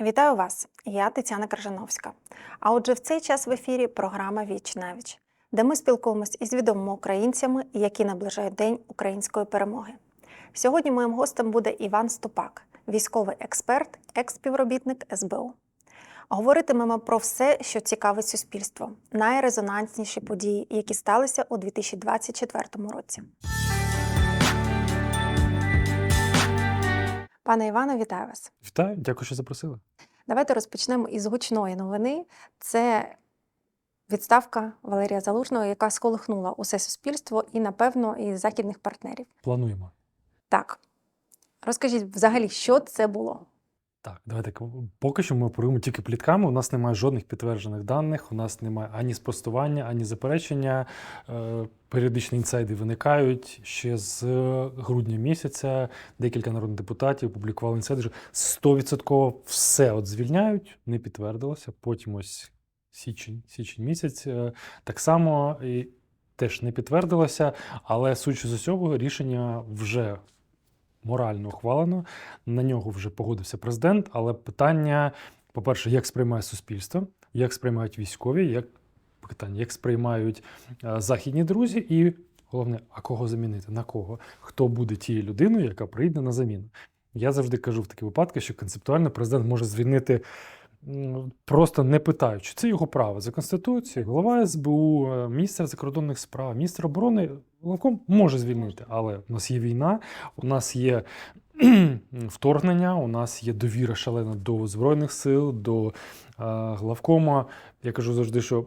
Вітаю вас! Я Тетяна Крижановська. А отже, в цей час в ефірі програма Віч навіч, де ми спілкуємось із відомими українцями, які наближають День української перемоги. Сьогодні моїм гостем буде Іван Ступак, військовий експерт, екс-співробітник СБУ. Говоритимемо про все, що цікавить суспільство, найрезонансніші події, які сталися у 2024 році. Пане Іване, вітаю вас. Вітаю, дякую, що запросили. Давайте розпочнемо із гучної новини. Це відставка Валерія Залужного, яка сколихнула усе суспільство і, напевно, і західних партнерів. Плануємо. Так, розкажіть взагалі, що це було? Так, давайте поки що ми оперуємо тільки плітками. У нас немає жодних підтверджених даних. У нас немає ані спростування, ані заперечення. Е, Періодичні інсайди виникають ще з грудня місяця. Декілька народних депутатів публікували інсайди, що 100% все от звільняють, не підтвердилося. Потім ось січень, січень місяць е, так само і теж не підтвердилося, але судячи з усього, рішення вже морально ухвалено. На нього вже погодився президент. Але питання, по-перше, як сприймає суспільство, як сприймають військові, як питання, як сприймають е, західні друзі, і головне, а кого замінити? На кого? Хто буде тією людиною, яка прийде на заміну? Я завжди кажу в такі випадки, що концептуально президент може звільнити. Просто не питаючи, це його право за конституцією. Голова СБУ, е, міністр закордонних справ, міністр оборони Головком може звільнити, але у нас є війна, у нас є вторгнення, у нас є довіра шалена до Збройних сил, до е, главкома. Я кажу завжди, що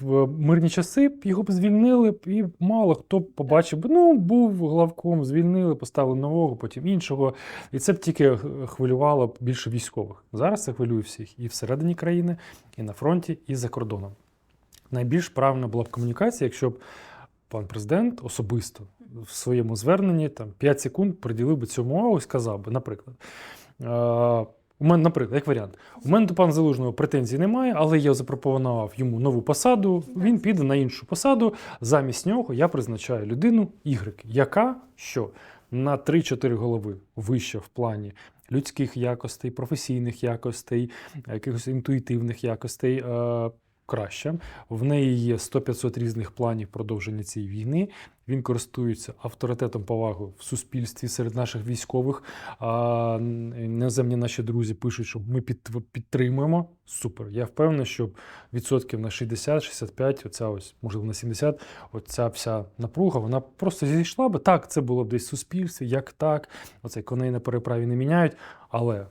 в мирні часи його б звільнили б, і мало хто б побачив, ну, був главком, звільнили, поставили нового, потім іншого. І це б тільки хвилювало б більше військових. Зараз це хвилює всіх і всередині країни, і на фронті, і за кордоном. Найбільш правильна була б комунікація, якщо б пан президент особисто в своєму зверненні там 5 секунд приділив би цьому увагу і сказав би, наприклад. Е, у мене, наприклад, як варіант, у мене до пана Залужного претензій немає, але я запропонував йому нову посаду. Він піде на іншу посаду. Замість нього я призначаю людину Y, яка що на 3-4 голови вище в плані людських якостей, професійних якостей, якихось інтуїтивних якостей. Краще. В неї є 100-500 різних планів продовження цієї війни. Він користується авторитетом повагою в суспільстві серед наших військових. А іноземні наші друзі пишуть, що ми підтримуємо. Супер. Я впевнений, що відсотків на 60-65, оця ось, можливо, на 70, оця вся напруга, вона просто зійшла би. Так, це було б десь в суспільстві, як так. Оцей коней на переправі не міняють. Але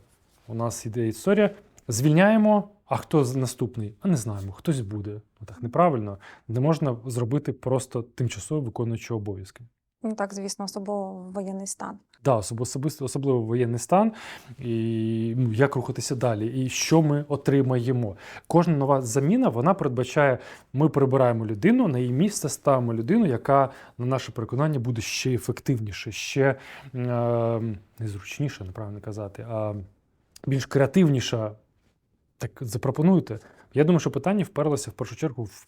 у нас іде історія. Звільняємо. А хто наступний? А не знаємо. Хтось буде. Ну так неправильно. Не можна зробити просто тимчасово виконуючого обов'язки. Ну так, звісно, особливо воєнний стан. Да, особ- особисто, особливо воєнний стан, і ну, як рухатися далі, і що ми отримаємо. Кожна нова заміна вона передбачає, ми прибираємо людину, на її місце ставимо людину, яка, на наше переконання, буде ще ефективніше, ще е, незручніше, неправильно казати, а більш креативніша. Так запропонуйте. Я думаю, що питання вперлося в першу чергу в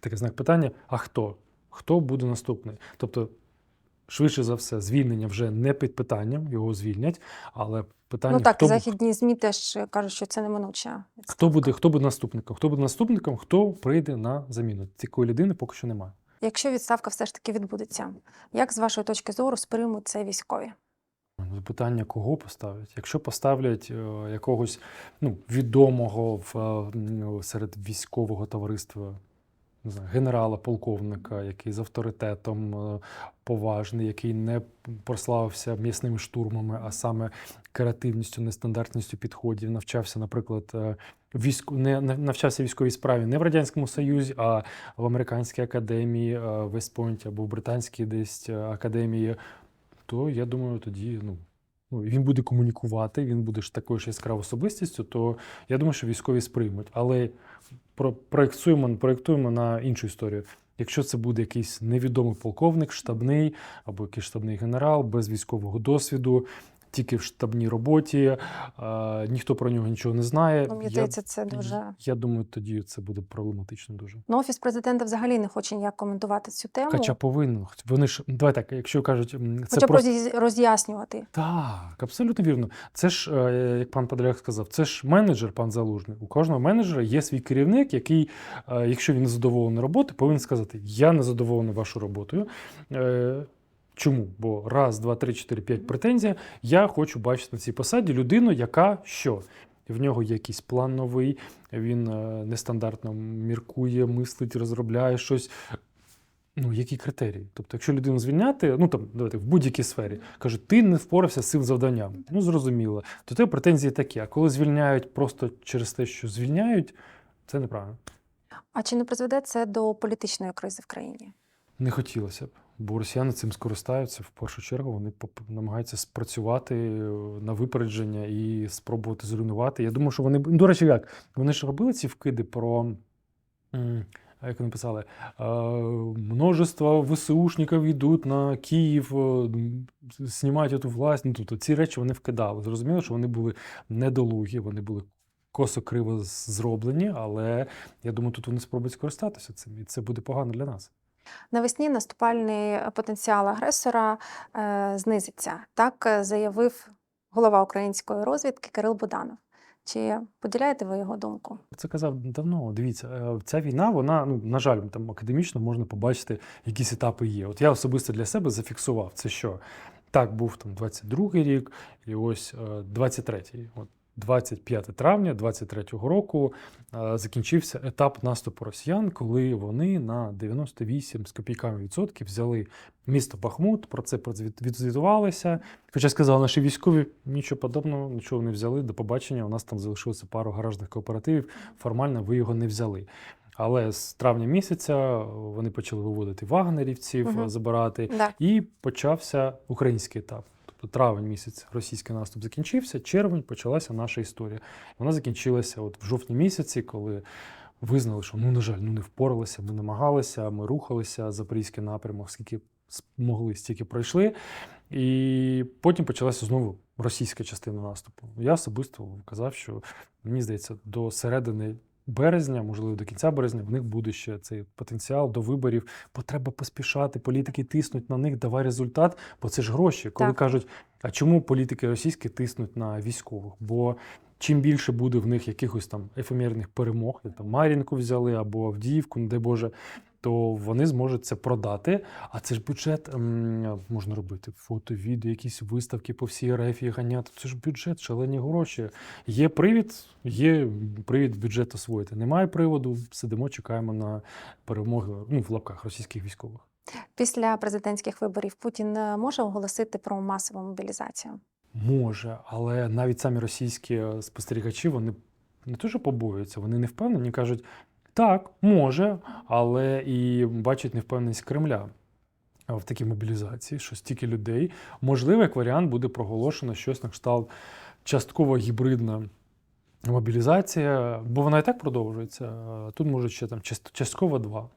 таке знак питання: а хто? Хто буде наступний? Тобто, швидше за все, звільнення вже не під питанням, його звільнять, але питання, ну так, хто, західні ЗМІ теж кажуть, що це неминуча. хто, буде, хто буде наступником? Хто буде наступником, хто прийде на заміну? Такої людини поки що немає. Якщо відставка все ж таки відбудеться, як з вашої точки зору сприймуть це військові? Питання, кого поставлять? Якщо поставлять е, якогось ну, відомого в, е, ну, серед військового товариства не знаю, генерала, полковника, який з авторитетом е, поважний, який не прославився м'ясними штурмами, а саме креативністю, нестандартністю підходів, навчався, наприклад, військ... не навчався військовій справі не в Радянському Союзі, а в американській академії Вестпойнті або в британській десь академії то я думаю, тоді ну, ну, він буде комунікувати, він буде ж такою ж яскравою особистістю, то я думаю, що військові сприймуть. Але про, проєктуємо, проєктуємо на іншу історію. Якщо це буде якийсь невідомий полковник, штабний або якийсь штабний генерал без військового досвіду, тільки в штабній роботі, е, ніхто про нього нічого не знає. Ну, мені Я- здається, це дуже. я думаю, тоді це буде проблематично дуже. Ну, офіс президента взагалі не хоче ніяк коментувати цю тему, Хоча повинен. Вони ж давай так, якщо кажуть, м, це хоча б просто роз'яс- роз'яснювати. так, абсолютно вірно. Це ж, е, як пан Подоляк сказав, це ж менеджер, пан Залужний. У кожного менеджера є свій керівник, який, е, якщо він не задоволений роботою, повинен сказати: Я не задоволений вашою роботою. Е, Чому? Бо раз, два, три, чотири, п'ять претензій. Я хочу бачити на цій посаді людину, яка що? В нього є якийсь план новий, він е, нестандартно міркує, мислить, розробляє щось. Ну, які критерії? Тобто, якщо людину звільняти, ну там давайте в будь-якій сфері, кажуть, ти не впорався з цим завданням. Ну зрозуміло, то тебе претензії такі. А коли звільняють просто через те, що звільняють, це неправильно. А чи не призведе це до політичної кризи в країні? Не хотілося б, бо росіяни цим скористаються в першу чергу. Вони намагаються спрацювати е, на випередження і спробувати зруйнувати. Я думаю, що вони ну, до речі, як вони ж робили ці вкиди про. Як вони писали, множество ВСУшників йдуть на Київ, е, знімають эту власть. Ну, тобто ці речі вони вкидали. Зрозуміло, що вони були недолугі, вони були косо-криво зроблені, але я думаю, тут вони спробують скористатися цим, і це буде погано для нас. Навесні наступальний потенціал агресора е, знизиться. Так е, заявив голова української розвідки Кирил Буданов. Чи поділяєте ви його думку? Це казав давно. Дивіться, е, ця війна, вона ну на жаль, там академічно можна побачити, якісь етапи є. От я особисто для себе зафіксував це, що так був там 22-й рік, і ось е, 23-й. От 25 травня 23-го року е, закінчився етап наступу росіян, коли вони на 98 з копійками відсотків взяли місто Бахмут. Про це відзвітувалися. Хоча сказали, наші військові нічого подобного, нічого не взяли. До побачення. У нас там залишилося пару гаражних кооперативів. Формально ви його не взяли. Але з травня місяця вони почали виводити вагнерівців, е, забирати. Да. І почався український етап. Тобто травень місяць російський наступ закінчився, червень почалася наша історія. Вона закінчилася от в жовтні місяці, коли визнали, що ну, на жаль, ну не впоралися, ми намагалися, ми рухалися запорізький напрямок, скільки змогли, стільки пройшли. І потім почалася знову російська частина наступу. Я особисто казав, що мені здається, до середини березня, можливо, до кінця березня, в них буде ще цей потенціал до виборів, бо треба поспішати, політики тиснуть на них, давай результат, бо це ж гроші. Коли Так. кажуть, а чому політики російські тиснуть на військових? Бо чим більше буде в них якихось там ефемерних перемог, як там Мар'їнку взяли або Авдіївку, не дай Боже, то вони зможуть це продати. А це ж бюджет можна робити фото, відео, якісь виставки по всій РФ ганяти. Це ж бюджет, шалені гроші. Є привід, є привід бюджет освоїти. Немає приводу, сидимо, чекаємо на перемоги ну, в лапках російських військових. Після президентських виборів Путін е, може оголосити про масову мобілізацію. Може, але навіть самі російські е, спостерігачі вони не що побоюються, вони не впевнені, кажуть, так, може, але і бачить невпевненість Кремля в такій мобілізації, що стільки людей. Можливо, як варіант буде проголошено щось на кшталт частково гібридна мобілізація, бо вона і так продовжується. Тут може ще там част- частково два.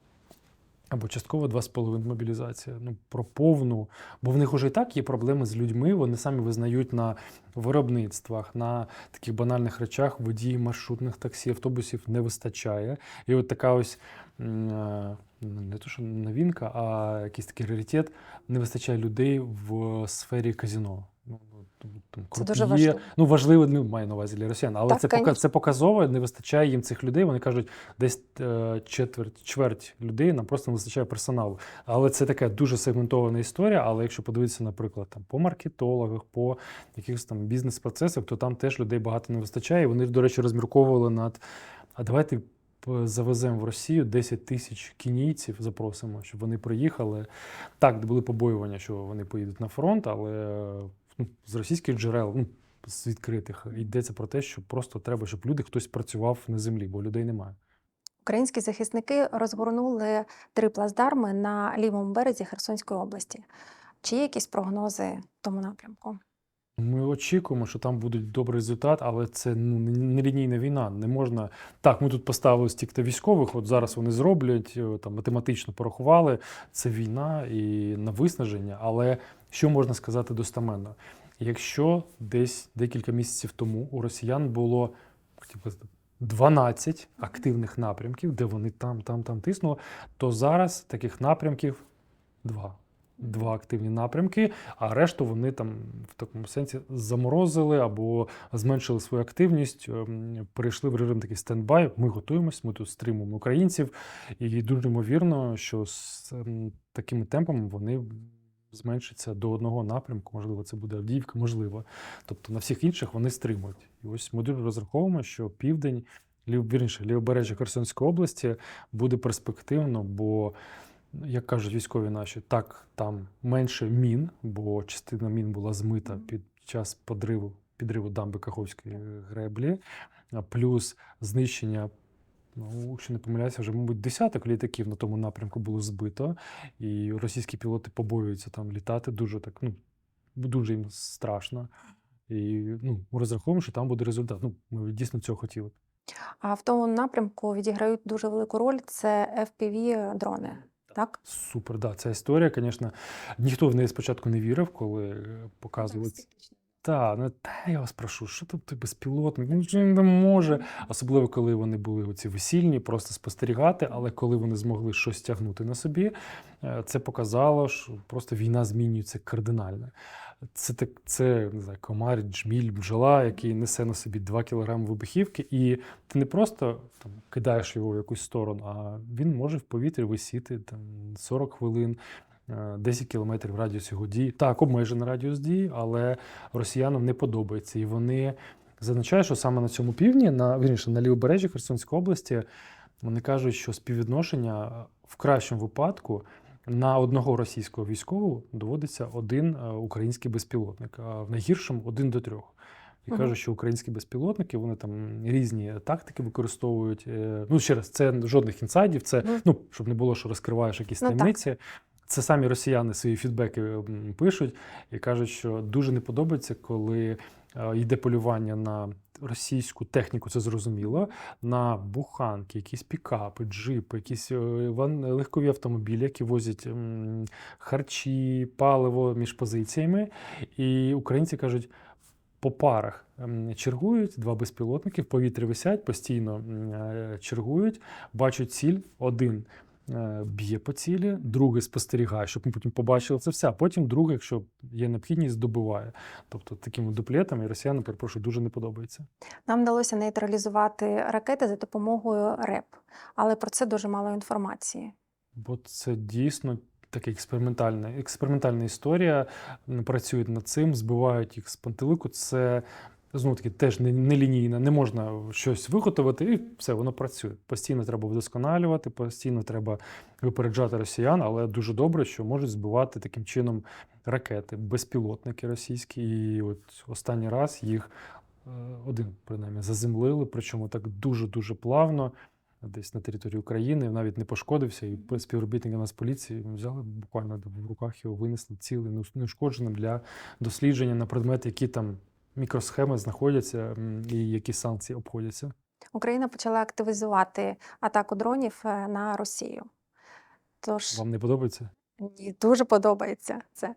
Або частково 2,5 мобілізація. Ну, про повну. Бо в них уже і так є проблеми з людьми. Вони самі визнають на виробництвах, на таких банальних речах водії маршрутних таксі, автобусів не вистачає. І от така ось е, не то, що новинка, а якийсь такий раритет. Не вистачає людей в сфері казіно. Ну, там, Це дуже важливо. Ну, важливо, ну, маю на увазі для росіян, але Так, це, пока, це показово, не вистачає їм цих людей. Вони кажуть, десь е, четверть, чверть людей нам просто не вистачає персоналу. Але це така дуже сегментована історія. Але якщо подивитися, наприклад, там по маркетологах, по якихось там бізнес-процесах, то там теж людей багато не вистачає. І вони, до речі, розмірковували над а давайте завеземо в Росію 10 тисяч кінійців, запросимо, щоб вони приїхали. Так, були побоювання, що вони поїдуть на фронт, але з російських джерел, ну, з відкритих, йдеться про те, що просто треба, щоб люди хтось працював на землі, бо людей немає. Українські захисники розгорнули три плацдарми на лівому березі Херсонської області. Чи є якісь прогнози в тому напрямку? Ми очікуємо, що там буде добрий результат, але це ну, не- не лінійна війна. Не можна. Так, ми тут поставили стільки військових, от зараз вони зроблять, е, там математично порахували. Це війна і на виснаження. Але що можна сказати достаменно? Якщо десь декілька місяців тому у росіян було хотів би 12 активних напрямків, де вони там, там, там тиснули, то зараз таких напрямків два. Два активні напрямки, а решту вони там в такому сенсі заморозили або зменшили свою активність, ем, перейшли в режим такий стендбай. Ми готуємось, ми тут стримуємо українців, і дуже ймовірно, що з ем, такими темпами вони зменшаться до одного напрямку. Можливо, це буде Авдіївка, можливо. Тобто на всіх інших вони стримують. І ось ми дуже розраховуємо, що південь, вірніше, лівобережжя Херсонської області буде перспективно, бо, як кажуть військові наші, так там менше мін, бо частина мін була змита під час подриву, підриву дамби Каховської греблі, плюс знищення. Ну, якщо не помиляюся, вже, мабуть, десяток літаків на тому напрямку було збито, і російські пілоти побоюються там літати дуже так, ну, дуже їм страшно. І ну, ми розраховуємо, що там буде результат. Ну, ми дійсно цього хотіли. А в тому напрямку відіграють дуже велику роль це fpv дрони. Так? Супер, да. Ця історія, звісно, ніхто в неї спочатку не вірив, коли показували. Та, ну та я вас прошу, що тут ти безпілотник? Він не може. Особливо, коли вони були оці весільні, просто спостерігати, але коли вони змогли щось тягнути на собі, е, це показало, що просто війна змінюється кардинально. Це так, це не знаю, комар, джміль, бджола, який несе на собі 2 кг вибухівки, і ти не просто там кидаєш його в якусь сторону, а він може в повітрі висіти там 40 хвилин. Е, 10 кілометрів радіус його дії. Так, обмежений радіус дії, але росіянам не подобається. І вони зазначають, що саме на цьому півдні, на вірніше, на лівобережжі Херсонської області, вони кажуть, що співвідношення е, в кращому випадку на одного російського військового доводиться один е, український безпілотник, а в найгіршому один до трьох. І Мгм. кажуть, що українські безпілотники вони там різні тактики використовують. Е, Ну, ще раз, це жодних інсайдів, це Мгм. ну, щоб не було, що розкриваєш якісь Ну, так. Це самі росіяни свої фідбеки пишуть і кажуть, що дуже не подобається, коли е, йде полювання на російську техніку, це зрозуміло, на буханки, якісь пікапи, джипи, якісь е, легкові автомобілі, які возять харчі, паливо між позиціями. І українці кажуть. По парах чергують, два безпілотники в повітрі висять, постійно е, чергують, бачать ціль, один е, б'є по цілі, другий спостерігає, щоб ми потім побачили це все, а потім другий, якщо є необхідність, добиває. Тобто такими дуплетами росіянам, перепрошую, дуже не подобається. Нам вдалося нейтралізувати ракети за допомогою РЕП, але про це дуже мало інформації. Бо це дійсно така експериментальна, експериментальна історія. Працюють над цим, збивають їх з пантелику. Це знову таки теж не, не лінійно, не можна щось виготовити, і все, воно працює. Постійно треба вдосконалювати, постійно треба випереджати росіян, але дуже добре, що можуть збивати таким чином ракети, безпілотники російські. І от останній раз їх е, один принаймні заземлили, причому так дуже-дуже плавно. Десь на території України навіть не пошкодився, і співробітники нас поліції взяли буквально в руках його винесли цілим, неушкодженим для дослідження на предмети, які там мікросхеми знаходяться і які санкції обходяться. Україна почала активізувати атаку дронів е, на Росію. Тож Вам не подобається? мені дуже подобається це.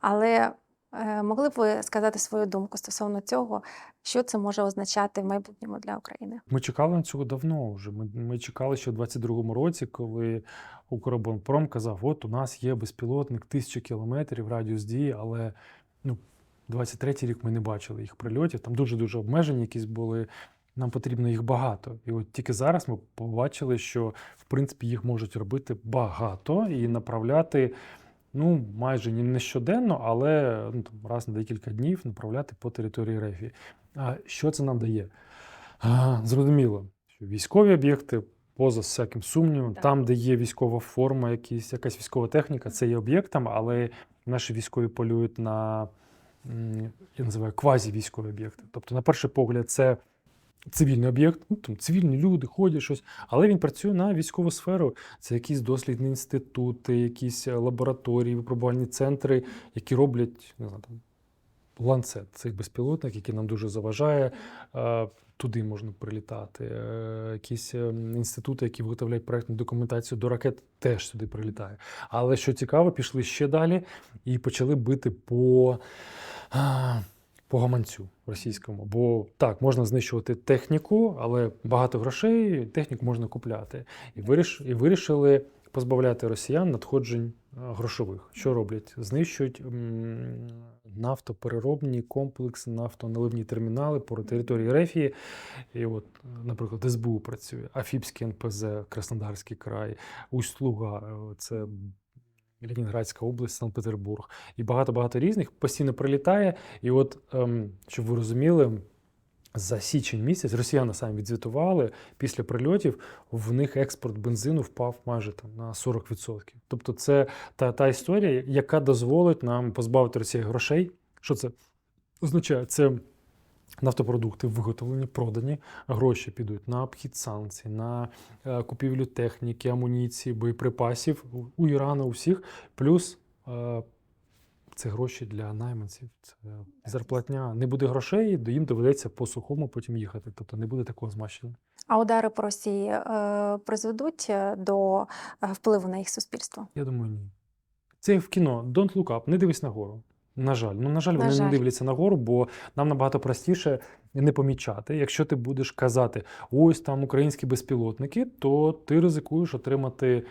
Але е, могли б ви сказати свою думку стосовно цього, що це може означати в майбутньому для України? Ми чекали на цього давно вже. Ми, ми чекали ще в 22-му році, коли Укроборонпром казав: от у нас є безпілотник, тисячу кілометрів радіус дії, але ну, 23-й рік ми не бачили їх прильотів. Там дуже-дуже обмежені якісь були. Нам потрібно їх багато. І от тільки зараз ми побачили, що в принципі їх можуть робити багато і направляти. Ну, майже не не щоденно, але ну, там, раз на декілька днів направляти по території Рефії. А що це нам дає? А, зрозуміло, що військові об'єкти, поза всяким сумнівом, Так. там, де є військова форма, якісь, якась військова техніка, це є об'єктом, але наші військові полюють на я називаю квазі-військові об'єкти. Тобто, на перший погляд, це цивільний об'єкт, ну, там цивільні люди ходять щось, але він працює на військову сферу. Це якісь дослідні інститути, якісь е, лабораторії, випробувальні центри, які роблять не знаю, там, ланцет цих безпілотник, який нам дуже заважає. Туди можна прилітати. Е, Якісь е, інститути, які виготовляють проектну документацію до ракет, теж сюди прилітає. Але що цікаво, пішли ще далі і почали бити по. По гаманцю російському, бо так можна знищувати техніку, але багато грошей техніку можна купляти. І виріш, і вирішили позбавляти росіян надходжень е, грошових. Що роблять? Знищують нафтопереробні комплекси, нафтоналивні термінали по території Рефії. І от, наприклад, СБУ працює, Афіпський НПЗ, Краснодарський край, Усть-Луга, е, це Ленінградська область, Санкт-Петербург. І багато-багато різних постійно прилітає. І от, ем, щоб ви розуміли, за січень місяць росіяни самі відзвітували, після прильотів в них експорт бензину впав майже там на 40%. Тобто, це та, та історія, яка дозволить нам позбавити Росії грошей. Що це означає? Це нафтопродукти виготовлені, продані, гроші підуть на обхід санкцій, на е, купівлю техніки, амуніції, боєприпасів у- Ірану, у всіх, плюс. Це гроші для найманців, це зарплатня. Не буде грошей, їм доведеться по сухому потім їхати. Тобто не буде такого змащення. А удари по Росії е, призведуть е, до е, впливу на їх суспільство? Я думаю, ні. Це в кіно. Don't look up, не дивись нагору. На жаль, ну на жаль, На вони жаль. не дивляться нагору, бо нам набагато простіше не помічати. Якщо ти будеш казати, ось там українські безпілотники, то ти ризикуєш отримати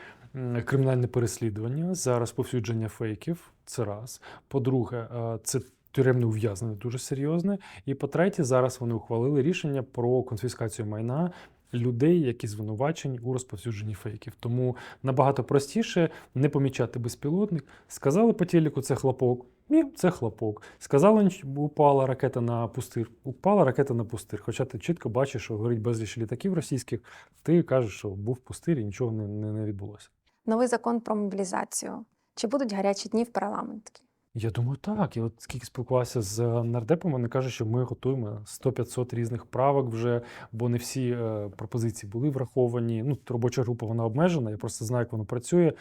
кримінальне переслідування за розповсюдження фейків. Це раз. По-друге, е, це тюремне ув'язнення дуже серйозне. І по-третє, зараз вони ухвалили рішення про конфіскацію майна людей, які звинувачені у розповсюдженні фейків. Тому набагато простіше не помічати безпілотник. Сказали по телеку, це хлопок. Ні, це хлопок. Сказали, упала ракета на пустир. Упала ракета на пустир. Хоча ти чітко бачиш, що горить безліч літаків російських, ти кажеш, що був пустир і нічого не, не, не відбулося. Новий закон про мобілізацію. Чи будуть гарячі дні в парламенті? Я думаю, так. І от скільки спілкувався з е, нардепами, вони кажуть, що ми готуємо 100-500 різних правок вже, бо не всі е, пропозиції були враховані. Ну, робоча група вона обмежена. Я просто знаю, як воно працює.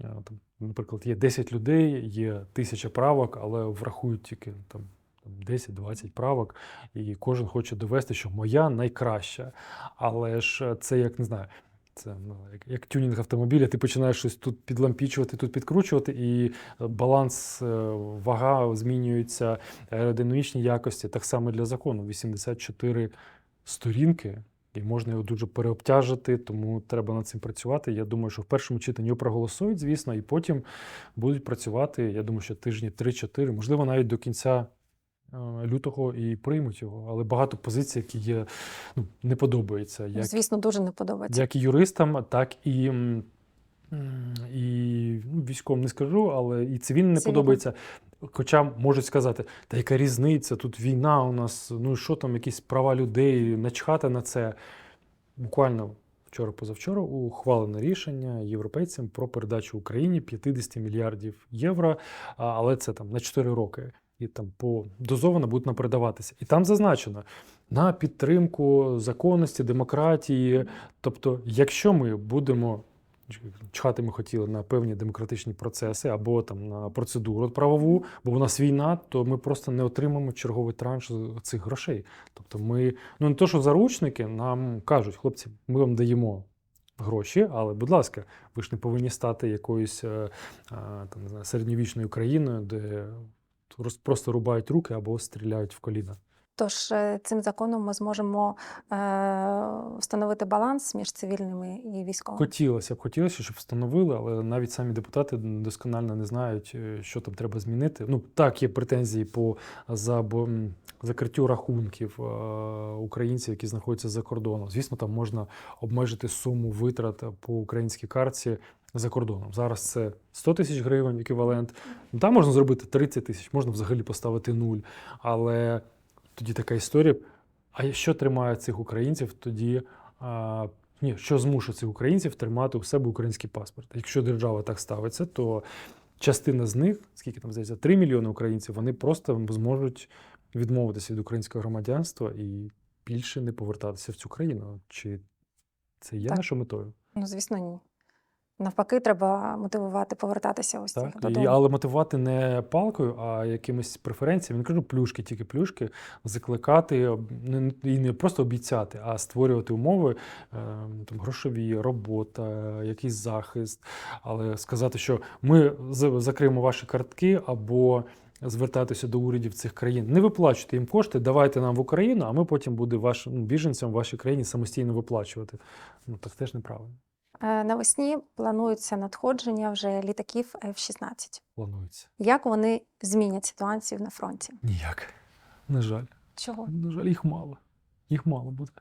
Е, Там, наприклад, є 10 людей, є тисяча правок, але врахують тільки там 10-20 правок, і кожен хоче довести, що моя найкраща. Але ж е, це як не знаю, це ну, як, як тюнінг автомобіля, ти починаєш щось тут підлампічувати, тут підкручувати, і е, баланс, е, вага змінюється, аеродинамічні якості. Так само для закону. 84 сторінки, і можна його дуже переобтяжити, тому треба над цим працювати. Я думаю, що в першому читанні його проголосують, звісно, і потім будуть працювати. Я думаю, що тижні 3-4, можливо, навіть до кінця. Е, Лютого і приймуть його, але багато позицій, які є, ну, не подобаються. Як Звісно, дуже не подобається. як і юристам, так і, і ну, військовим не скажу, але і цивільним не Цивільним. подобається. Хоча можуть сказати, та яка різниця, тут війна у нас, ну і що там, якісь права людей, начхати на це. Буквально вчора-позавчора ухвалено рішення європейцям про передачу Україні 50 мільярдів євро, але це там на 4 роки. І там по дозовано будуть нам передаватися. І там зазначено на підтримку законності, демократії. Тобто, якщо ми будемо чхати, ми хотіли на певні демократичні процеси або там на процедуру правову, бо у нас війна, то ми просто не отримаємо черговий транш цих грошей. Тобто, ми ну не то, що заручники нам кажуть, хлопці, ми вам даємо. Гроші, але, будь ласка, ви ж не повинні стати якоюсь е, там, не знаю, середньовічною країною, де просто рубають руки або стріляють в коліна. Тож е, цим законом ми зможемо е, встановити баланс між цивільними і військовими. Хотілося б, хотілося, щоб встановили, але навіть самі депутати досконально не знають, е, що там треба змінити. Ну так, є претензії по м, закриттю рахунків е, українців, які знаходяться за кордоном. Звісно, там можна обмежити суму витрат по українській картці за кордоном. Зараз це 100 тисяч гривень еквівалент. Ну, Там можна зробити 30 тисяч, можна взагалі поставити нуль. Але тоді така історія. А що тримає цих українців тоді? А, ні, що змушує цих українців тримати у себе український паспорт? Якщо держава так ставиться, то частина з них, скільки там здається, 3 мільйони українців, вони просто зможуть відмовитися від українського громадянства і більше не повертатися в цю країну. Чи це є Так. нашою метою? Ну, звісно, ні. Навпаки, треба мотивувати повертатися ось Так, і, але мотивувати не палкою, а якимись преференціями. Не кажу плюшки, тільки плюшки, закликати і не просто обіцяти, а створювати умови, е, там, грошові, робота, якийсь захист. Але сказати, що ми закриємо ваші картки або звертатися до урядів цих країн. Не виплачуйте їм кошти, давайте нам в Україну, а ми потім буде вашим ну, біженцям в вашій країні самостійно виплачувати. Ну так теж неправильно. Е, Навесні планується надходження вже літаків F-16. Планується. Як вони змінять ситуацію на фронті? Ніяк. На жаль. Чого? На жаль, їх мало. Їх мало буде.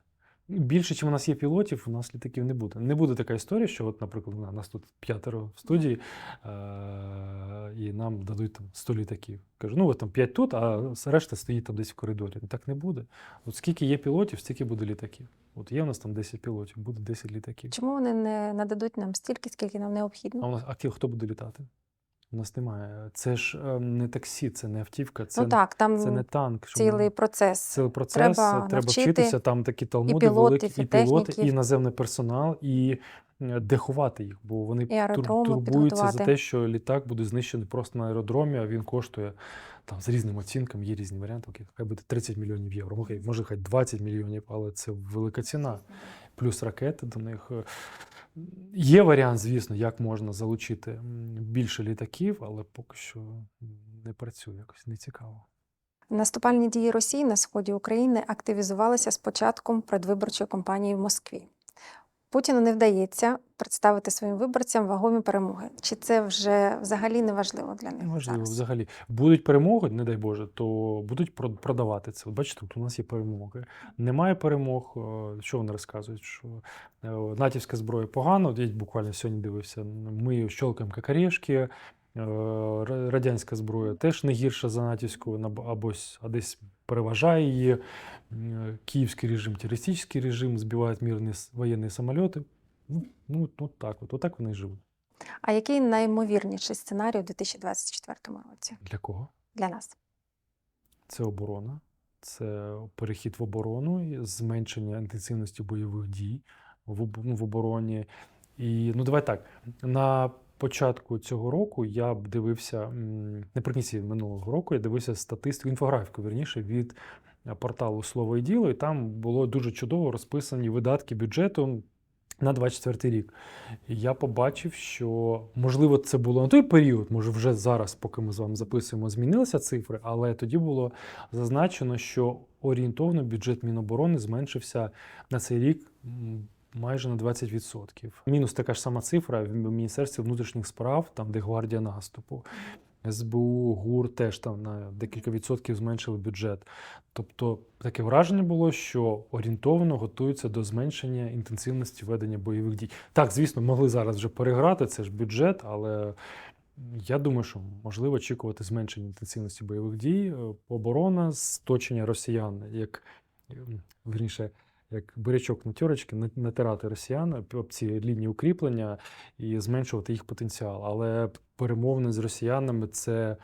Більше, чим у нас є пілотів, у нас літаків не буде. Не буде така історія, що, от, наприклад, на- нас тут п'ятеро в студії, е- і нам дадуть там 100 літаків. Кажу, ну от там 5 тут, а решта стоїть там десь в коридорі. Ну, Так не буде. От скільки є пілотів, стільки буде літаків. От є у нас там 10 пілотів, буде 10 літаків. Чому вони не нададуть нам стільки, скільки нам А необхідно? у нас а хто буде літати? У нас немає. Це ж е, не таксі, це не автівка, це, ну так, там це не танк. цілий процес. Це процес, Треба треба, треба вчитися, там такі талмуди пілотів, великі, і і пілоти, і наземний персонал, і е, де ховати їх, бо вони І турбуються за те, що літак буде знищений просто на аеродромі, а він коштує там з різними оцінками, є різні варіанти. Окей, хай буде 30 мільйонів євро, може хай 20 мільйонів, але це велика ціна. Плюс ракети до них. Є варіант, звісно, як можна залучити більше літаків, але поки що не працює, якось не цікаво. Наступальні дії Росії на сході України активізувалися з початком предвиборчої кампанії в Москві. Путіну не вдається представити своїм виборцям вагомі перемоги. Чи це вже взагалі не важливо для них Неважливо зараз? взагалі. Будуть перемоги, не дай Боже, то будуть прод- продавати це. Бачите, тут у нас є перемоги. Немає перемог. е, Що вони розказують? Що е, натівська зброя погано. Я буквально сьогодні дивився. Ми щолкаємо какарешки. Е, ра- Радянська зброя теж не гірша за натівську, або а десь переважає її. Київський режим, терористичний режим, збивають мирні воєнні самоліти. Ну, ну, от так, от, отак вони живуть. А який найімовірніший сценарій у 2024 році Для кого? для нас? Це оборона, це перехід в оборону, зменшення інтенсивності бойових дій в, ну, в обороні. І ну давай так. На початку цього року я б дивився м, наприкінці минулого року. Я дивився статистику, інфографіку верніше від е, порталу Слово і діло, і там було дуже чудово розписані видатки бюджету. На 24 рік. Я побачив, що можливо це було на той період, може вже зараз, поки ми з вами записуємо, змінилися цифри, але тоді було зазначено, що орієнтовно бюджет Міноборони зменшився на цей рік майже на 20%. Мінус така ж сама цифра в Міністерстві внутрішніх справ, там де гвардія наступу. СБУ, ГУР теж там на декілька відсотків зменшили бюджет. Тобто таке враження було, що орієнтовно готуються до зменшення інтенсивності ведення бойових дій. Так, звісно, могли зараз вже переграти, це ж бюджет, але я думаю, що можливо очікувати зменшення інтенсивності бойових дій, е, оборона, сточення росіян, як ем, вірніше, як бурячок на тьорочки, на- натирати росіян об ці лінії укріплення і зменшувати їх потенціал. Але перемовини з росіянами це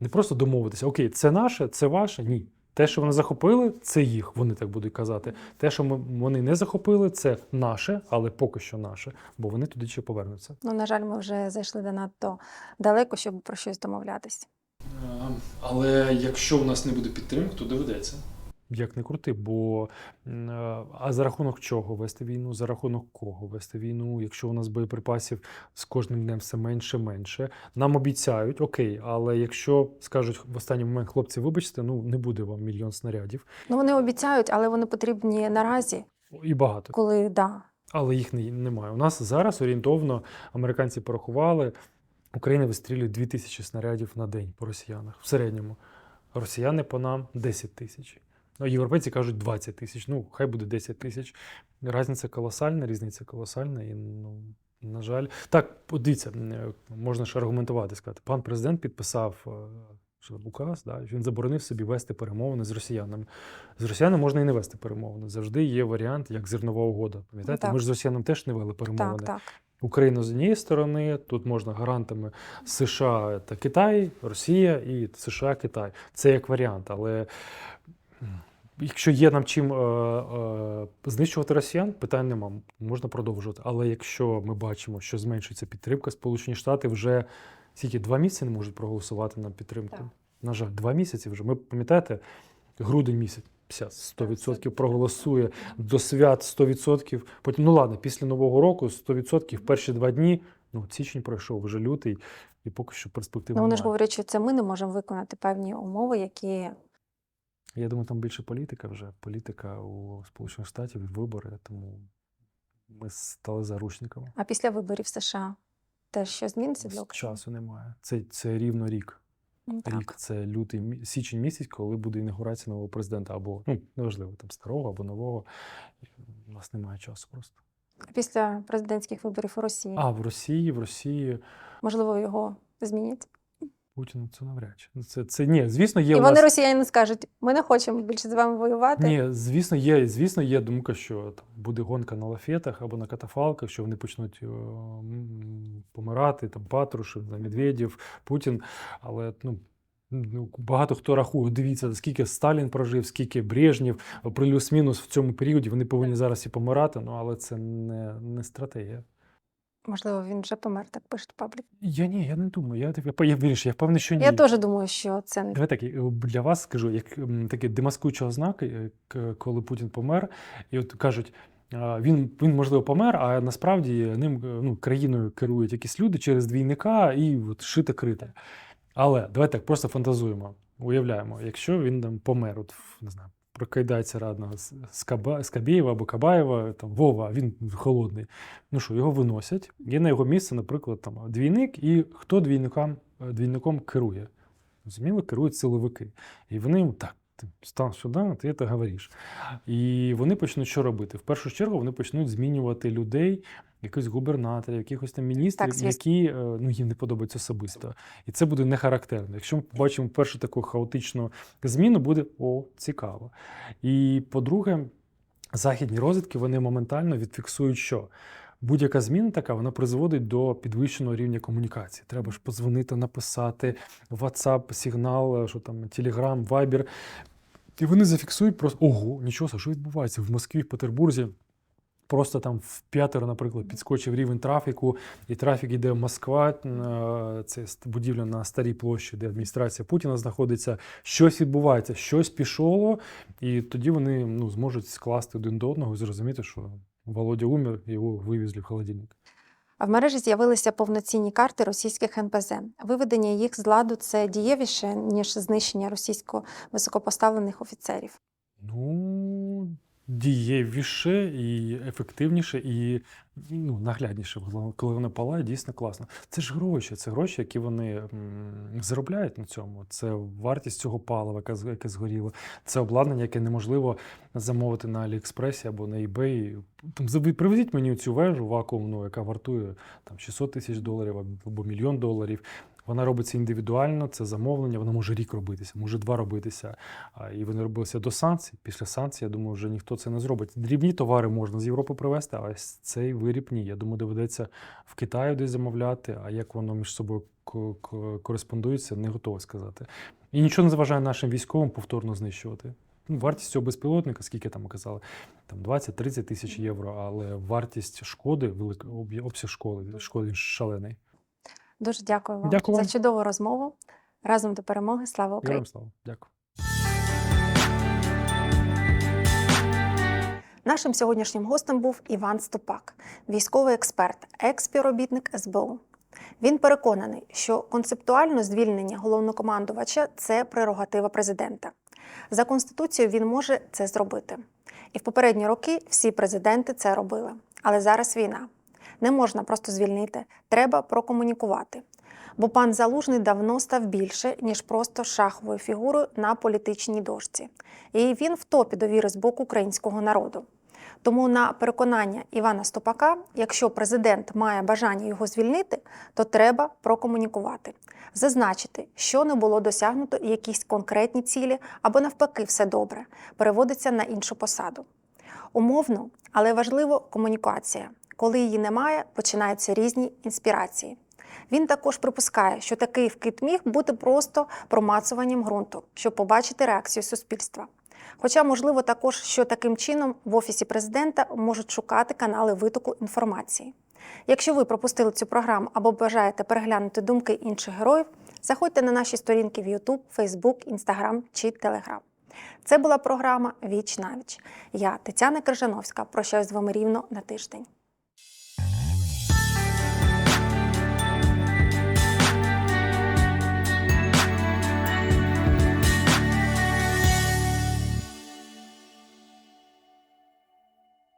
не просто домовитися, окей, це наше, це ваше. Ні. Те, що вони захопили, це їх, вони так будуть казати. Те, що ми, вони не захопили, це наше, але поки що наше, бо вони туди ще повернуться. Ну, на жаль, ми вже зайшли занадто далеко, щоб про щось домовлятись. Але якщо у нас не буде підтримки, то доведеться. Як не крути, бо е, а за рахунок чого вести війну? За рахунок кого вести війну? Якщо у нас боєприпасів з кожним днем все менше менше, нам обіцяють, окей, але якщо скажуть в останній момент, хлопці, вибачте, ну не буде вам мільйон снарядів Ну, вони обіцяють, але вони потрібні наразі, і багато. коли да. Але їх немає. У нас зараз орієнтовно американці порахували, Україна вистрілює 2 тисячі снарядів на день по росіянах в середньому. Росіяни по нам 10 тисяч. Ну, європейці кажуть 20 тисяч. Ну, хай буде 10 тисяч. Різниця колосальна, різниця колосальна. І, ну, на жаль, так, подивіться, е, можна ж аргументувати, сказати. Пан президент підписав е, указ, да, він заборонив собі вести перемовини з росіянами. З росіянами можна і не вести перемовини. Завжди є варіант, як зернова угода. Пам'ятаєте, так. ми ж з росіянами теж не вели перемовини. Так, так. Україна з однієї сторони, тут можна гарантами США та Китай, Росія і США, Китай. Це як варіант, але Якщо є нам чим е, е, знищувати росіян, питань нема, можна продовжувати. Але якщо ми бачимо, що зменшується підтримка, Сполучені Штати вже скільки два місяці не можуть проголосувати на підтримку. Так. На жаль, два місяці вже. Ми пам'ятаєте, грудень місяць 50, 100% проголосує до свят 100%. Потім, ну ладно, після Нового року 100% перші два дні. Ну, січень пройшов, вже лютий, і поки що перспективи Ну, вони ж говорять, що це ми не можемо виконати певні умови, які Я думаю, там більше політика вже. Політика у Сполучених Штатів, вибори, тому ми стали заручниками. а після виборів США теж що зміниться для України? Часу немає. Це, це рівно рік. Ну, Так. Рік це лютий січень місяць, коли буде інаугурація нового президента, або ну неважливо, там старого або нового. У нас немає часу просто. А Після президентських виборів у Росії А в Росії, в Росії можливо його змінять. Путіну це навряд чи. Ну, Це, це ні, звісно, є І вони нас... росіяни скажуть: ми не хочемо більше з вами воювати. Ні, звісно, є, звісно, є думка, що там буде гонка на лафетах або на катафалках, що вони почнуть е, м, помирати, там Патрушев, там, Медведєв, Путін. Але ну, ну, багато хто рахує, дивіться, скільки Сталін прожив, скільки Брежнєв, плюс-мінус в цьому періоді вони повинні зараз і помирати, ну але це не, не стратегія. Можливо, він вже помер, так пишуть паблік. Я ні, я не думаю. Я, я, я, вірніше, я впевнений, що ні. Я теж думаю, що це не Давай так, е, для вас скажу, як м, такий демаскуючий ознак, е, коли Путін помер, і от кажуть, він, він можливо помер, а насправді ним е, ну, країною керують якісь люди через двійника і от шите крите. Але давай так просто фантазуємо, уявляємо, якщо він там помер, от не знаю, прокидається радного з Скаба, Скабєєва або Кабаєва, там Вова, він холодний. Ну що, його виносять. Є на його місце, наприклад, там двійник, і хто двійникам, е, двійником керує? Зрозуміло, керують силовики. І вони так. Ти став сюди, ти це говориш. І вони почнуть що робити? В першу чергу вони почнуть змінювати людей, якихось губернаторів, якихось там міністрів, Так, які е, ну, їм не подобаються особисто. І це буде не характерно. Якщо ми побачимо першу таку хаотичну зміну, буде о, цікаво. І по-друге, західні розвідки вони моментально відфіксують, що будь-яка зміна така вона призводить до підвищеного рівня комунікації. Треба ж подзвонити, написати WhatsApp, сигнал, що там Telegram, Viber. І вони зафіксують просто ого, нічого, що відбувається в Москві, в Петербурзі. Просто там в п'ятеро, наприклад, підскочив рівень трафіку, і трафік йде в Москва, е, це будівля на старій площі, де адміністрація Путіна знаходиться. Щось відбувається, щось пішло, і тоді вони ну, зможуть скласти один до одного і зрозуміти, що Володя умер, його вивезли в холодильник. А в мережі з'явилися повноцінні карти російських НПЗ. Виведення їх з ладу це дієвіше, ніж знищення російсько високопоставлених офіцерів. Ну, дієвіше і ефективніше, і ну, наглядніше, Коли- воно палає, дійсно класно. Це ж гроші, це гроші, які вони заробляють на цьому. Це вартість цього палива, яке, згоріло. Це обладнання, яке неможливо замовити на Аліекспресі або на eBay. Там привезіть мені цю вежу вакуумну, яка вартує там 600 тисяч доларів або мільйон доларів. Вона робиться індивідуально, це замовлення, вона може рік робитися, може два робитися. І вони робилися до санкцій. Після санкцій, я думаю, вже ніхто це не зробить. Дрібні товари можна з Європи привезти, а цей виріб ні. Я думаю, доведеться в Китаї десь замовляти, а як воно між собою ко- ко- кореспондується, не готовий сказати. І нічого не заважає нашим військовим повторно знищувати. Ну, Вартість цього безпілотника, скільки там казали, там 20-30 тисяч євро, але вартість шкоди, велика об'є- обсяг шкоди, шкоди шалений. Дуже дякую вам Дякую за чудову розмову. Разом до перемоги. Слава Україні! Героям слава. Дякую. Нашим сьогоднішнім гостем був Іван Ступак, військовий експерт, екс-співробітник СБУ. Він переконаний, що концептуально звільнення головнокомандувача це прерогатива президента. За конституцією він може це зробити. І в попередні роки всі президенти це робили. Але зараз війна. Не можна просто звільнити, треба прокомунікувати. Бо пан Залужний давно став більше, ніж просто шаховою фігурою на політичній дошці. І він в топі довіри з боку українського народу. Тому на переконання Івана Стопака, якщо президент має бажання його звільнити, то треба прокомунікувати, зазначити, що не було досягнуто якісь конкретні цілі або навпаки все добре, переводиться на іншу посаду. Умовно, але важливо комунікація. Коли її немає, починаються різні інспірації. Він також припускає, що такий вкид міг бути просто промацуванням ґрунту, щоб побачити реакцію суспільства. Хоча, можливо, також, що таким чином в Офісі президента можуть шукати канали витоку інформації. Якщо ви пропустили цю програму або бажаєте переглянути думки інших героїв, заходьте на наші сторінки в YouTube, Facebook, Instagram чи Telegram. Це була програма Віч на віч. Я Тетяна Крижановська. Прощаюсь з вами рівно на тиждень.